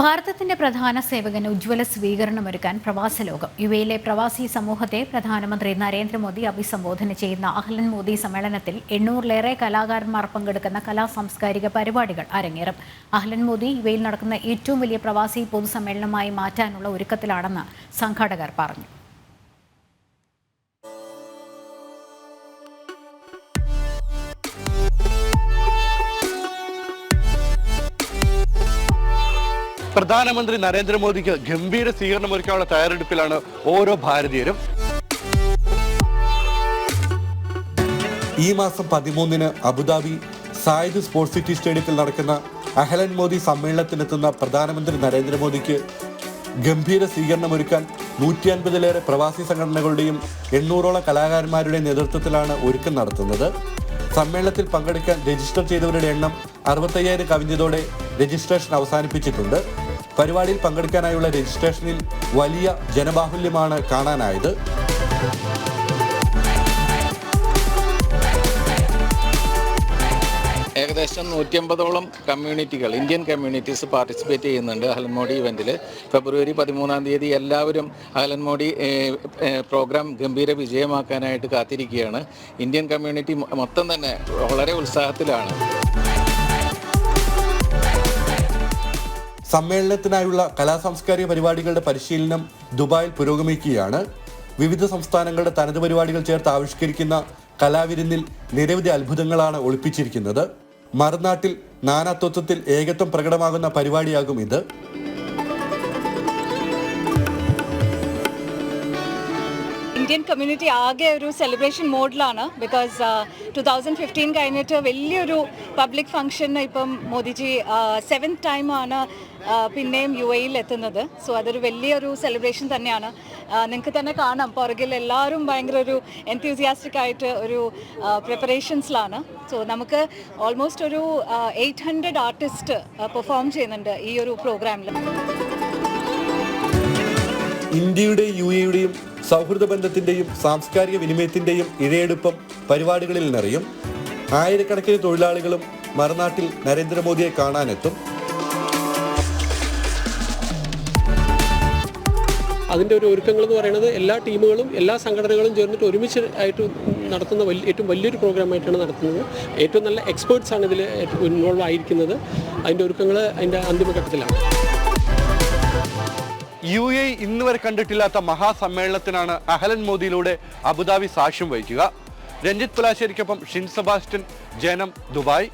ഭാരതത്തിന്റെ പ്രധാന സേവകന് ഉജ്ജ്വല സ്വീകരണമൊരുക്കാൻ പ്രവാസ ലോകം. യു എയിലെ പ്രവാസി സമൂഹത്തെ പ്രധാനമന്ത്രി നരേന്ദ്രമോദി അഭിസംബോധന ചെയ്യുന്ന അഹ്ലൻ മോദി സമ്മേളനത്തിൽ എണ്ണൂറിലേറെ കലാകാരന്മാർ പങ്കെടുക്കുന്ന കലാ സാംസ്കാരിക പരിപാടികൾ അരങ്ങേറും. അഹ്ലൻ മോദി യു നടക്കുന്ന ഏറ്റവും വലിയ പ്രവാസി പൊതുസമ്മേളനമായി മാറ്റാനുള്ള ഒരുക്കത്തിലാണെന്ന് സംഘാടകർ പറഞ്ഞു. പ്രധാനമന്ത്രി നരേന്ദ്രമോദിക്ക് ഗംഭീര സ്വീകരണം ഒരുക്കാനുള്ള തയ്യാറെടുപ്പിലാണ് ഓരോ ഭാരതീയരും. ഈ മാസം പതിമൂന്നിന് അബുദാബി സായിദ് സ്പോർട്സ് സിറ്റി സ്റ്റേഡിയത്തിൽ നടക്കുന്ന അഹലൻ മോദി സമ്മേളനത്തിനെത്തുന്ന പ്രധാനമന്ത്രി നരേന്ദ്രമോദിക്ക് ഗംഭീര സ്വീകരണമൊരുക്കാൻ നൂറ്റി അൻപതിലേറെ പ്രവാസി സംഘടനകളുടെയും എണ്ണൂറോളം കലാകാരന്മാരുടെയും നേതൃത്വത്തിലാണ് ഒരുക്കം നടത്തുന്നത്. സമ്മേളനത്തിൽ പങ്കെടുക്കാൻ രജിസ്റ്റർ ചെയ്തവരുടെ എണ്ണം അറുപത്തയ്യായിരം കവിഞ്ഞതോടെ രജിസ്ട്രേഷൻ അവസാനിപ്പിച്ചിട്ടുണ്ട്. പരിപാടിയിൽ പങ്കെടുക്കാനായുള്ള രജിസ്ട്രേഷനിൽ വലിയ ജനബാഹുല്യമാണ് കാണാനായത്. ഏകദേശം നൂറ്റിയമ്പതോളം കമ്മ്യൂണിറ്റികൾ ഇന്ത്യൻ കമ്മ്യൂണിറ്റീസ് പാർട്ടിസിപ്പേറ്റ് ചെയ്യുന്നുണ്ട് അഹലൻമോഡി ഇവന്റിൽ ഫെബ്രുവരി പതിമൂന്നാം തീയതി എല്ലാവരും അഹലൻമോഡി പ്രോഗ്രാം ഗംഭീര വിജയമാക്കാനായിട്ട് കാത്തിരിക്കുകയാണ്. ഇന്ത്യൻ കമ്മ്യൂണിറ്റി മൊത്തം തന്നെ വളരെ ഉത്സാഹത്തിലാണ്. സമ്മേളനത്തിനായുള്ള കലാസാംസ്കാരിക പരിപാടികളുടെ പരിശീലനം ദുബായിൽ പുരോഗമിക്കുകയാണ്. വിവിധ സംസ്ഥാനങ്ങളുടെ തനത് പരിപാടികൾ ചേർത്ത് ആവിഷ്കരിക്കുന്ന കലാവിരുന്നിൽ നിരവധി അത്ഭുതങ്ങളാണ് ഒളിപ്പിച്ചിരിക്കുന്നത്. മറുനാട്ടിൽ നാനാത്വത്വത്തിൽ ഏകത്വം പ്രകടമാകുന്ന പരിപാടിയാകും ഇത്. ഇന്ത്യൻ കമ്മ്യൂണിറ്റി ആകെ ഒരു സെലിബ്രേഷൻ മോഡിലാണ് ബിക്കോസ് ടു തൗസൻഡ് ഫിഫ്റ്റീൻ കഴിഞ്ഞിട്ട് വലിയൊരു പബ്ലിക് ഫംഗ്ഷന് ഇപ്പം മോദിജി സെവൻത് ടൈമാണ് പിന്നെയും യു എയിൽ എത്തുന്നത്. സോ അതൊരു വലിയൊരു സെലിബ്രേഷൻ തന്നെയാണ്. നിങ്ങൾക്ക് തന്നെ കാണാം. പുറകിൽ എല്ലാവരും ഭയങ്കര ഒരു എൻത്യൂസിയാസ്റ്റിക് ആയിട്ട് ഒരു പ്രിപ്പറേഷൻസിലാണ് സോ നമുക്ക് ഓൾമോസ്റ്റ് ഒരു എയ്റ്റ് ഹൺഡ്രഡ് ആർട്ടിസ്റ്റ് പെർഫോം ചെയ്യുന്നുണ്ട് ഈ ഒരു പ്രോഗ്രാമിൽ ഇന്ത്യയുടെയും യു എയുടെയും സൗഹൃദ ബന്ധത്തിന്റെയും സാംസ്കാരിക വിനിമയത്തിന്റെയും ഇഴയെടുപ്പം പരിപാടികളിൽ നിറയും. ആയിരക്കണക്കിന് തൊഴിലാളികളും മറുനാട്ടിൽ നരേന്ദ്രമോദിയെ കാണാനെത്തും. അതിന്റെ ഒരു ഒരുക്കങ്ങൾ എന്ന് പറയുന്നത് എല്ലാ ടീമുകളും എല്ലാ സംഘടനകളും ചേർന്നിട്ട് ഒരുമിച്ച് ആയിട്ട് നടത്തുന്ന വലിയ ഏറ്റവും വലിയൊരു പ്രോഗ്രാമായിട്ടാണ് നടത്തുന്നത്. ഏറ്റവും നല്ല എക്സ്പേർട്സ് ആണ് ഇതിൽ ഇൻവോൾവ് ആയിരിക്കുന്നത്. അതിന്റെ ഒരുക്കങ്ങൾ അതിന്റെ അന്തിമഘട്ടത്തിലാണ്. യു എ ഇന്ന് വരെ കണ്ടിട്ടില്ലാത്ത മഹാസമ്മേളനത്തിനാണ് അഹലൻ മോദിയിലൂടെ അബുദാബി സാക്ഷ്യം വഹിക്കുക. രഞ്ജിത് പുലാശ്ശേരിക്കൊപ്പം ഷിൻ സെബാസ്റ്റ്യൻ ജനം ദുബായ്.